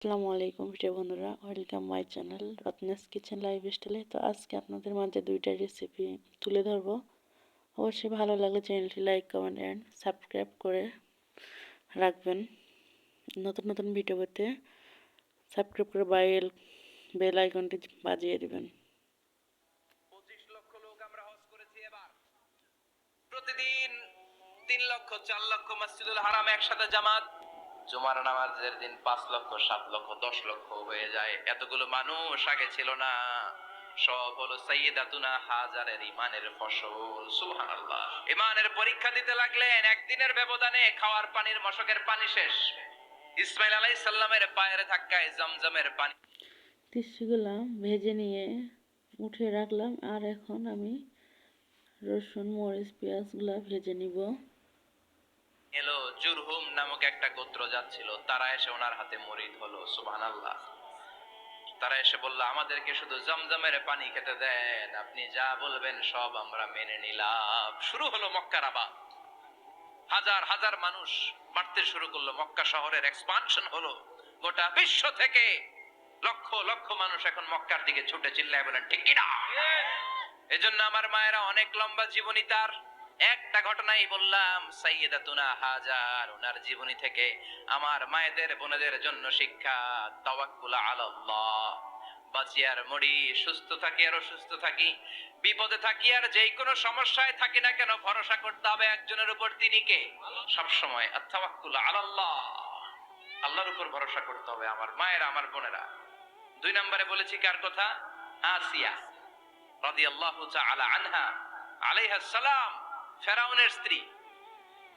আসসালামু আলাইকুম, প্রিয় বন্ধুরা। ওয়েলকাম মাই চ্যানেল রত্নেস কিচেন লাইফ স্টাইলে তো আজকে আপনাদের মাঝে দুইটা রেসিপি তুলে ধরবো। অবশ্যই ভালো লাগলে চ্যানেলটি লাইক কমেন্ট অ্যান্ড সাবস্ক্রাইব করে রাখবেন। নতুন নতুন ভিডিও পেতে সাবস্ক্রাইব করে বাইল বেল আইকনটি বাজিয়ে দেবেন। প্রতিদিন তিন লক্ষ, চার লক্ষ মসজিদুল হারাম একসাথে জামাত জুমার নামাজের দিন পাঁচ লক্ষ, সাত লক্ষ, দশ লক্ষ হয়ে যায়। এতগুলো মানুষ আগে ছিল না। সব হলো হাজারের ইমানের ফসল। সুবহানাল্লাহ। ইমানের পরীক্ষা দিতে লাগলেন, একদিনের ব্যবধানে খাওয়ার পানির মশকের পানি শেষ। ইসমাইল পায়ের ধাক্কায় জমজমের পানি। ভেজে নিয়ে উঠে রাখলাম, আর এখন আমি রসুন, মরিচ, পেঁয়াজগুলো ভেজে নিব। এলো জুরহুম নামক একটা গোত্র যাচ্ছিল। তারা এসে ওনার হাতে মরিদ হলো সুবহানাল্লাহ। তারা এসে বলল আমাদেরকে শুধু জমজমের পানি খেতে দেন আপনি যা বলবেন সব আমরা মেনে নিলাম। শুরু হলো মক্কার আবাদ। হাজার হাজার মানুষ বাড়তে শুরু করল। মক্কা শহরের এক্সপানশন হলো গোটা বিশ্ব থেকে। লক্ষ লক্ষ মানুষ এখন মক্কার দিকে ছুটে চিল্লায় বলেন ঠিক কিনা এজন্য আমার মায়েরা অনেক লম্বা জীবনী তার একটা ঘটনাই বললাম, সাইয়েদাতুনা হাজার, ওনার জীবনী থেকে আমার মায়েদের, বোনেদের জন্য শিক্ষা, তাওয়াক্কুল আলাল্লাহ। বাঁচি আর মরি, সুস্থ থাকি আর অসুস্থ থাকি, বিপদে থাকি আর যেই কোনো সমস্যায় থাকি না কেন, ভরসা করতে হবে একজনের উপর, তিনি কে? সব সময় আত্তাওয়াক্কুল আলাল্লাহ। আল্লাহর উপর ভরসা করতে হবে আমার মায়েরা, আমার বোনেরা। দুই নম্বরে বলেছি কার কথা? আসিয়া, রাদিয়াল্লাহু তাআলা আনহা আলাইহা সালাম। ফেরাউনের স্ত্রী।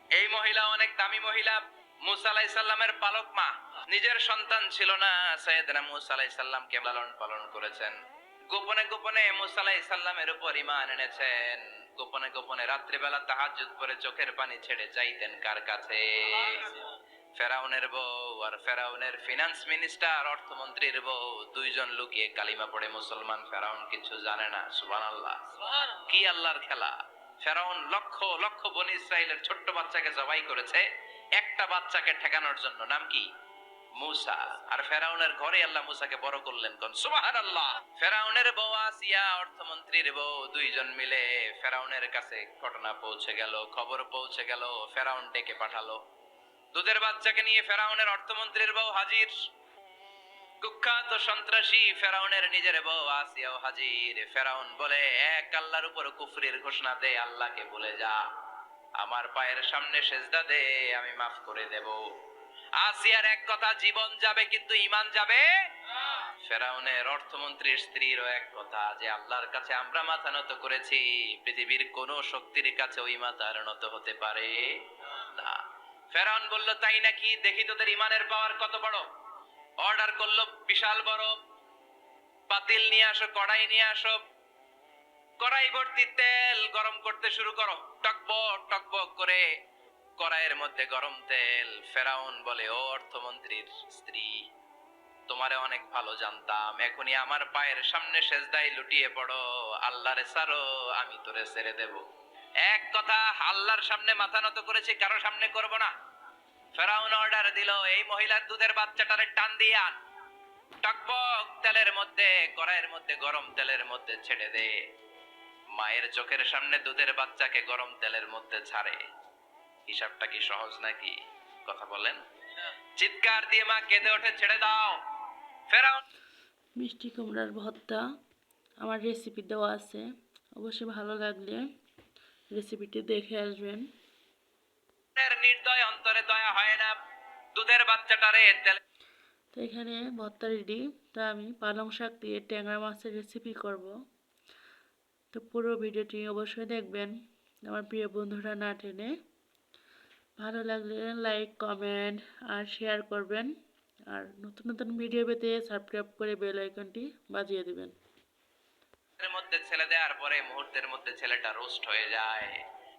এই মহিলা অনেক দামি মহিলা মুসা সালামের পালক মা। নিজের সন্তান ছিল না সাইয়েদনা মুসা আলাইহিস সালামকে লালন পালন করেছেন। গোপনে গোপনে মুসা সালামের উপর ঈমান এনেছেন। গোপনে গোপনে রাত্রিবেলা তাহাজ্জুদ করে চোখের পানি ছেড়ে যাইতেন কার কাছে? ফেরাউনের বউ আর ফেরাউনের ফিনান্স মিনিস্টার অর্থমন্ত্রীর বউ দুইজন লুকিয়ে কালিমা পড়ে মুসলমান ফেরাউন কিছু জানে না সুবহানাল্লাহ। কি আল্লাহর খেলা? ফেরাউন লক্ষ লক্ষ বনি ইসরায়েলের ছোট্ট বাচ্চাকে জবাই করেছে একটা বাচ্চাকে ঠেকানোর জন্য। নাম কি? মুসা। আর ফেরাউনের ঘরে আল্লাহ মুসাকে বড় করলেন কোন? সুবহানাল্লাহ। ফেরাউনের বউ আসিয়া, অর্থমন্ত্রীর বউ, দুইজন মিলে ফেরাউনের কাছে ঘটনা পৌঁছে গেল, খবর পৌঁছে গেল, ফেরাউন ডেকে পাঠালো। দুধের বাচ্চাকে নিয়ে ফেরাউনের অর্থমন্ত্রীর বউ হাজির। কুখ্যাত সন্ত্রাসী ফেরাউনের নিজের বউ আসিয়াও হাজির। ফেরাউন বলে, এক আল্লাহর উপর কুফরির ঘোষণা দে, আল্লাহকে বলে যা। আমার পায়ের সামনে সেজদা দে, আমি মাফ করে দেব। আসিয়ার এক কথা, জীবন যাবে কিন্তু ইমান যাবে? ফেরাউনের অর্থমন্ত্রীর স্ত্রীরও এক কথা, যে আল্লাহর কাছে আমরা মাথা নত করেছি, পৃথিবীর কোন শক্তির কাছে ওই মাথার নত হতে পারে না। ফেরাউন বলল, তাই নাকি? দেখি তোদের ইমানের পাওয়ার কত বড়? অর্ডার করল, বিশাল বড়। পাতিল নিয়ে আসো, কড়াই নিয়ে আসো। কড়াই ভর্তি তেল গরম করতে শুরু করো। টকবক টকবক করে কড়াইয়ের মধ্যে গরম তেল। ফেরাউন বলে, ও অর্থমন্ত্রীর স্ত্রী, তোমারে অনেক ভালো জানতাম। এখনই আমার পায়ের সামনে সেজদাই লুটিয়ে পড়ো। আল্লাহরে সারো আমি তোরে ছেড়ে দেব। এক কথা, আল্লাহর সামনে মাথা নত করেছি, কারও সামনে করব না। ফেরাউন অর্ডার দিল, এই মহিলার দুধের বাচ্চাটারে টান দিয়ে আন। টকবক তেলের মধ্যে, কড়াইয়ের মধ্যে, গরম তেলের মধ্যে ছেড়ে দে। মায়ের চোখের সামনে দুধের বাচ্চাকে গরম তেলের মধ্যে ছাড়ে। হিসাবটা কি সহজ নাকি? কথা বলেন। চিৎকার দিয়ে মা কেঁদে ওঠে, ছেড়ে দাও। ফেরাউন মিষ্টি কুমড়ার ভর্তা, আমার রেসিপি দেওয়া আছে। অবশ্যই ভালো লাগলে রেসিপিটি দেখে আসবেন। নির্দয় অন্তরে দয়া হয় না। দুধের বাচ্চাটারে তেলে তো এখানে ভর্তা রেডি। তা আমি পালং শাক দিয়ে ট্যাংরা মাছের রেসিপি করব। তো পুরো ভিডিওটি অবশ্যই দেখবেন। আমার প্রিয় বন্ধুরা না টেনে। ভালো লাগলে লাইক কমেন্ট আর শেয়ার করবেন। আর নতুন নতুন ভিডিও পেতে সাবস্ক্রাইব করে বেল আইকনটি বাজিয়ে দিবেন। মধ্যে ছেলে দেওয়ার পরে মুহূর্তের মধ্যে ছেলেটা রোস্ট হয়ে যায়।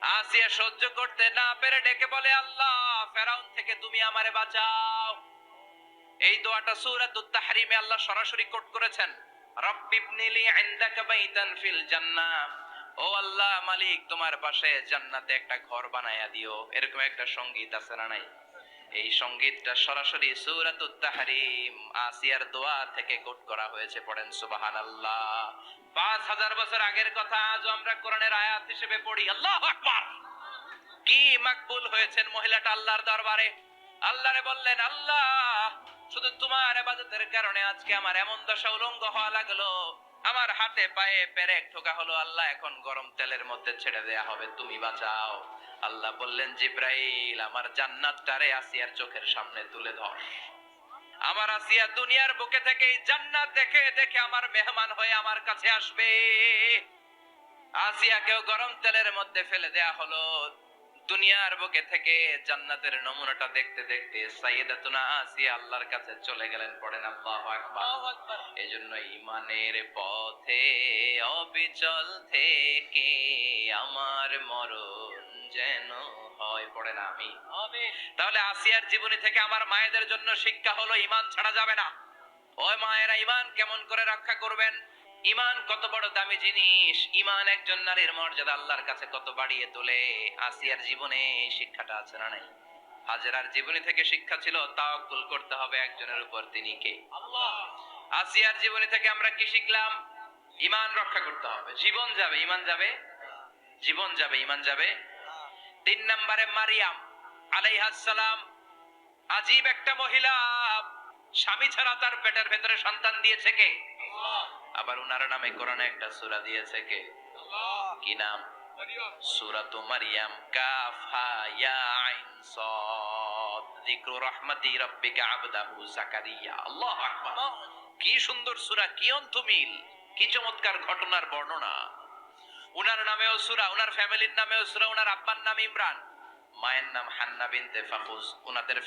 আসিয়া সহ্য করতে না পেরে ডেকে বলে, আল্লাহ, ফেরাউন থেকে তুমি আমারে বাঁচাও। এই দোয়াটা সূরাতুত তাহরিমে আল্লাহ সরাসরি কোট করেছেন রব্বিবনিলি ইনদাকা বাইতান ফিল জান্নাহ। ও আল্লাহ মালিক, তোমার পাশে জান্নাতে একটা ঘর বানায়া দিও। এরকম একটা সংগীত আছে না নাই? এই সঙ্গীতটা সরাসরি সূরাতুত তাহরিম, আসিয়ার দোয়া থেকে কোট করা হয়েছে পড়েন, সুবহানাল্লাহ। পাঁচ হাজার বছর আগের কথা আজও আমরা কোরআনের আয়াত হিসেবে পড়ি, আল্লাহু আকবার। কি মাকবুল হয়েছেন মহিলাটা আল্লাহর দরবারে। আল্লাহরে বললেন, আল্লাহ, শুধু তোমার ইবাদতের কারণে আজকে আমার এমন দশা উলঙ্গ হওয়া লাগল। আমার হাতে পায়ে পেরেক ঠোকা হলো, আল্লাহ, এখন গরম তেলের মধ্যে ছেড়ে দেয়া হবে, তুমি বাঁচাও। আল্লাহ বললেন জিব্রাইল আমার জান্নাতটারে আসিয়ার চোখের সামনে তুলে ধর। আমার আসিয়া দুনিয়ার বুকে থেকে জান্নাত দেখে দেখে আমার মেহমান হয়ে আমার কাছে আসবে। আসিয়া আসিয়াকেও গরম তেলের মধ্যে ফেলে দেয়া হলো। দুনিয়ার বুকে থেকে জান্নাতের নমুনাটা দেখতে দেখতে সাইয়েদাতুনা আসিয়া আল্লাহর কাছে চলে গেলেন পড়েন আল্লাহু আকবার। এজন্য ইমানের পথে অবিচল থেকে আমার মরণ যেন হয় পড়ে না আমি। তাহলে আসিয়ার জীবনী থেকে আমার মায়েদের জন্য শিক্ষা হলো ইমান ছাড়া যাবে না। ওই মায়েরা ইমান কেমন করে রক্ষা করবেন? ইমান কত বড় দামি জিনিস। ইমান একজন নারীর মর্যাদা আল্লাহর কাছে কত বাড়িয়ে তোলে। আসিয়ার জীবনে শিক্ষাটা আছে না নাই? হাজেরার জীবনী থেকে শিক্ষা ছিল তাওয়াক্কুল করতে হবে একজনের উপর তিনি কে? আসিয়ার জীবনী থেকে আমরা কি শিখলাম? ইমান রক্ষা করতে হবে। জীবন যাবে ইমান যাবে? জীবন যাবে ইমান যাবে? তিন নম্বরে মারিয়াম, আলাইহাস সালাম। আজীব একটা মহিলা, স্বামী ছাড়া তার পেটের ভেতরে সন্তান দিয়েছে কে? আবার উনার নামে কোরআনে একটা সূরা দিয়েছে কে? কি নাম? মারিয়াম, কাফ হা ইয়া আইন সাদ। যিকরু রাহমাতি রাব্বিকা আবদাহু জাকারিয়া। আল্লাহু আকবার। কি সুন্দর সূরা, কি অন্তমিল। কি চমৎকার ঘটনার বর্ণনা। উনার নামেও সূরা, উনার ফ্যামিলির নামেও সূরা, উনার আব্বার নাম ইমরান। মায়ের নাম হান্না বিনতে ফাকুস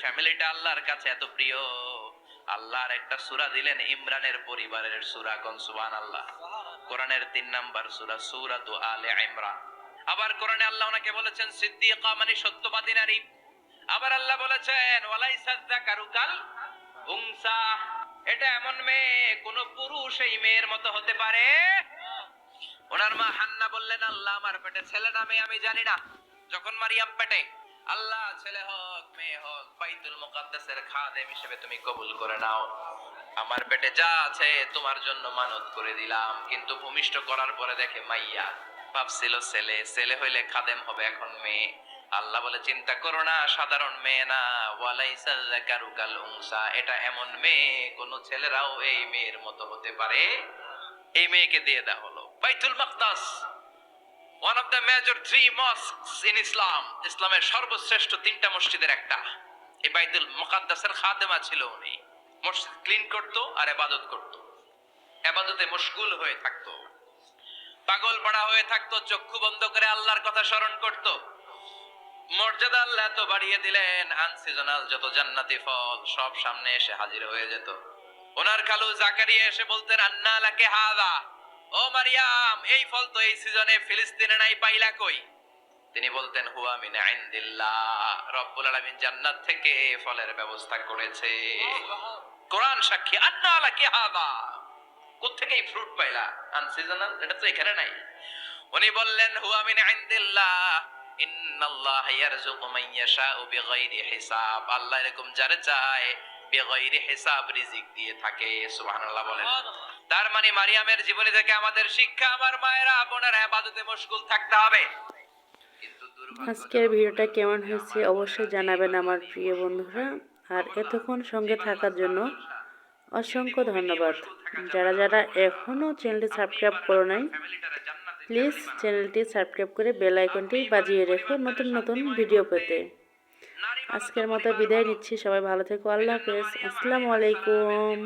ফ্যামিলিটা আল্লাহর কাছে এত প্রিয়। আল্লাহর একটা সূরা দিলেন ইমরানের পরিবারের সূরা সুবহানাল্লাহ। কোরআনের তিন নাম্বার সূরা, সূরাতু আলে ইমরান। আবার কোরআনে আল্লাহ ওনাকে বলেছেন, সিদ্দিকা মানে সত্যবাদী নারী। আবার আল্লাহ বলেছেন ওয়ালাইসা যাকারু কাল উনসা। এটা এমন মেয়ে, কোন পুরুষ এই মেয়ের মতো হতে পারে ওনার মা হান্না বললেন, আল্লাহ আমার পেটে ছেলে না, মেয়ে আমি জানি না। যখন মারিয়াম পেটে, আল্লাহ, ছেলে হোক, মেয়ে হোক, বাইতুল মুকাদ্দাসের খাদেম হিসেবে তুমি কবুল করে নাও। আমার পেটে যা আছে, তোমার জন্য মানত করে দিলাম। কিন্তু ভূমিষ্ঠ করার পরে দেখে মাইয়া ভাবছিল, ছেলে ছেলে হইলে খাদেম হবে এখন মেয়ে। আল্লাহ বলে, চিন্তা করো না, সাধারণ মেয়ে না। ওয়ালাইসা যাকারু কাল এটা এমন মেয়ে, কোন ছেলেরাও এই মেয়ের মতো হতে পারে। এই মেয়েকে দিয়ে হলো বাইতুল মাকদাস one of the major three mosques in Islam ইসলামের সর্বশ্রেষ্ঠ তিনটা মসজিদের একটা। এই বাইতুল মুকাদ্দাসের খাদেমা ছিল উনি। মসজিদ ক্লিন করত আর ইবাদত করত। ইবাদতে মশগুল হয়ে থাকতো। পাগল পড়া হয়ে থাকতো, চক্ষু বন্ধ করে আল্লাহর কথা স্মরণ করত। মর্যাদা আল্লাহ এত বাড়িয়ে দিলেন আনসিজনাল যত জান্নাতি ফল সব সামনে এসে হাজির হয়ে যেত। ওনার খালু জাকারিয়া এসে বলতেন, আন্না লাকে হাদা। ও মারিয়াম, এই ফল তো এই সিজনে ফিলিস্তিনে নাই, পাইলা কই? তিনি বলতেন, হুয়া মিন ইনদিল্লাহ। রব্বুল আলামিন জান্নাত থেকে ফলের ব্যবস্থা করেছে। কোরআন সাক্ষী, আন্না লাকি হাদা? কোত্থেকে এই ফ্রুট পাইলা? আনসিজনাল এটা তো এখানে নাই। উনি বললেন, হুয়া মিন ইনদিল্লাহ। ইন্নাল্লাহ ইয়ারযুকু মান ইয়াশাউ বিগাইরি হিসাব। আল্লাহ এরকম যারে চায়, বিগাইরি হিসাব রিজিক দিয়ে থাকে। সুবহানাল্লাহ বলেন। তার মানে মারিয়ামের জীবনী থেকে আমাদের শিক্ষা আমার মায়েরা বোনেরা ইবাদতে মশগুল থাকতে হবে। আজকের ভিডিওটা কেমন হয়েছে অবশ্যই জানাবেন আমার প্রিয় বন্ধুরা। আর এতক্ষণ সঙ্গে থাকার জন্য অসংখ্য ধন্যবাদ। যারা যারা এখনও চ্যানেলটি সাবস্ক্রাইব করো নাই প্লিজ চ্যানেলটি সাবস্ক্রাইব করে বেল আইকনটি বাজিয়ে রেখো নতুন নতুন ভিডিও পেতে। আজকের মতো বিদায় নিচ্ছি। সবাই ভালো থেকো। আল্লাহ হাফেজ। আসসালামু আলাইকুম।